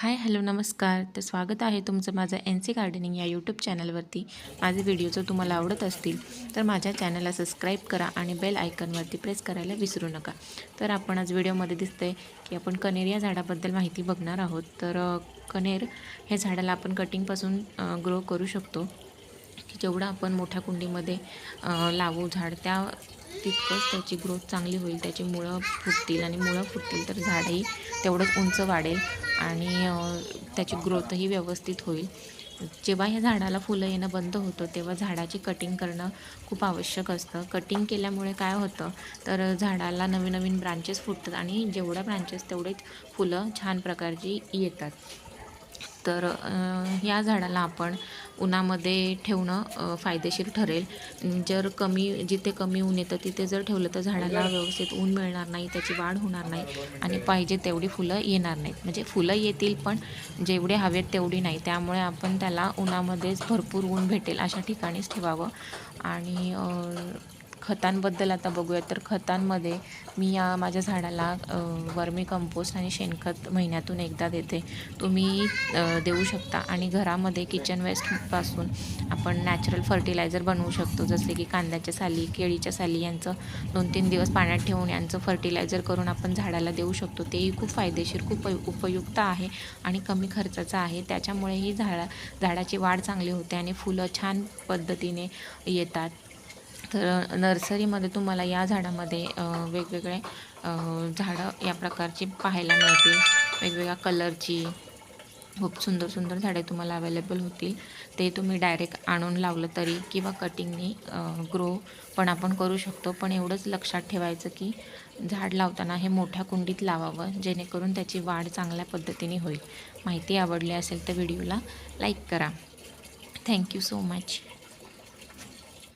Hi hello नमस्कार. तर स्वागत आहे तुमचं माझं एन सी गार्डनिंग या यूट्यूब चॅनलवरती माझे व्हिडिओ जर तुम्हाला आवडत असतील तर माझ्या चॅनलला सबस्क्राईब करा आणि बेल आयकनवरती प्रेस करायला विसरू नका. तर आपण आज व्हिडिओमध्ये दिसतंय की आपण कनेर या झाडाबद्दल माहिती बघणार आहोत. तर कनेर हे झाडाला आपण कटिंगपासून ग्रो करू शकतो. की जेवढं आपण मोठ्या कुंडीमध्ये लावू झाड त्या तितकंच त्याची ग्रोथ चांगली होईल. त्याची मुळं फुटतील आणि मुळं फुटतील तर झाडही तेवढंच उंच वाढेल. आणि त्याची ग्रोथही व्यवस्थित होईल. जेव्हा ह्या झाडाला फुलं येणं बंद होतं तेव्हा झाडाची कटिंग करणं खूप आवश्यक असतं. कटिंग केल्यामुळे काय होतं तर झाडाला नवीन नवीन ब्रांचेस फुटतात आणि जेवढ्या ब्रांचेस तेवढेच फुलं छान प्रकारची येतात. तर या झाडाला आपण उन्हामध्ये ठेवणं फायदेशीर ठरेल. जर कमी जिथे कमी ऊन येतं तिथे जर ठेवलं तर झाडाला व्यवस्थित ऊन मिळणार नाही त्याची वाढ होणार नाही आणि पाहिजे तेवढी फुलं येणार नाहीत. म्हणजे फुलं येतील पण जेवढे हवेत तेवढी नाही. त्यामुळे आपण त्याला उन्हामध्येच भरपूर ऊन भेटेल अशा ठिकाणीच ठेवावं. आणि खतांबद्दल आता बघूया तर खतांमध्ये मी या माझ्या झाडाला वर्मी कंपोस्ट आणि शेणखत महिन्यातून एकदा देते. तुम्ही देऊ शकता. आणि घरामध्ये किचन वेस्टपासून आपण नॅचरल फर्टिलायझर बनवू शकतो. जसे की कांद्याच्या साली केळीच्या साली यांचं दोन तीन दिवस पाण्यात ठेवून यांचं फर्टिलायझर करून आपण झाडाला देऊ शकतो. तेही खूप फायदेशीर खूप उपयुक्त आहे आणि कमी खर्चाचं आहे. त्याच्यामुळेही झाडा झाडाची वाढ चांगली होते आणि फुलं छान पद्धतीने येतात. तर नर्सरीमध्ये तुम्हाला या झाडामध्ये वेगवेगळे झाडं या प्रकारची पाहायला मिळतील. वेगवेगळ्या कलरची खूप सुंदर सुंदर झाडे तुम्हाला अवेलेबल होतील. ते तुम्ही डायरेक्ट आणून लावलं तरी किंवा कटिंगनी ग्रो पण आपण करू शकतो. पण एवढंच लक्षात ठेवायचं की झाड लावताना हे मोठ्या कुंडीत लावावं जेणेकरून त्याची वाढ चांगल्या पद्धतीने होईल. माहिती आवडली असेल तर व्हिडिओला लाईक करा. Thank you so much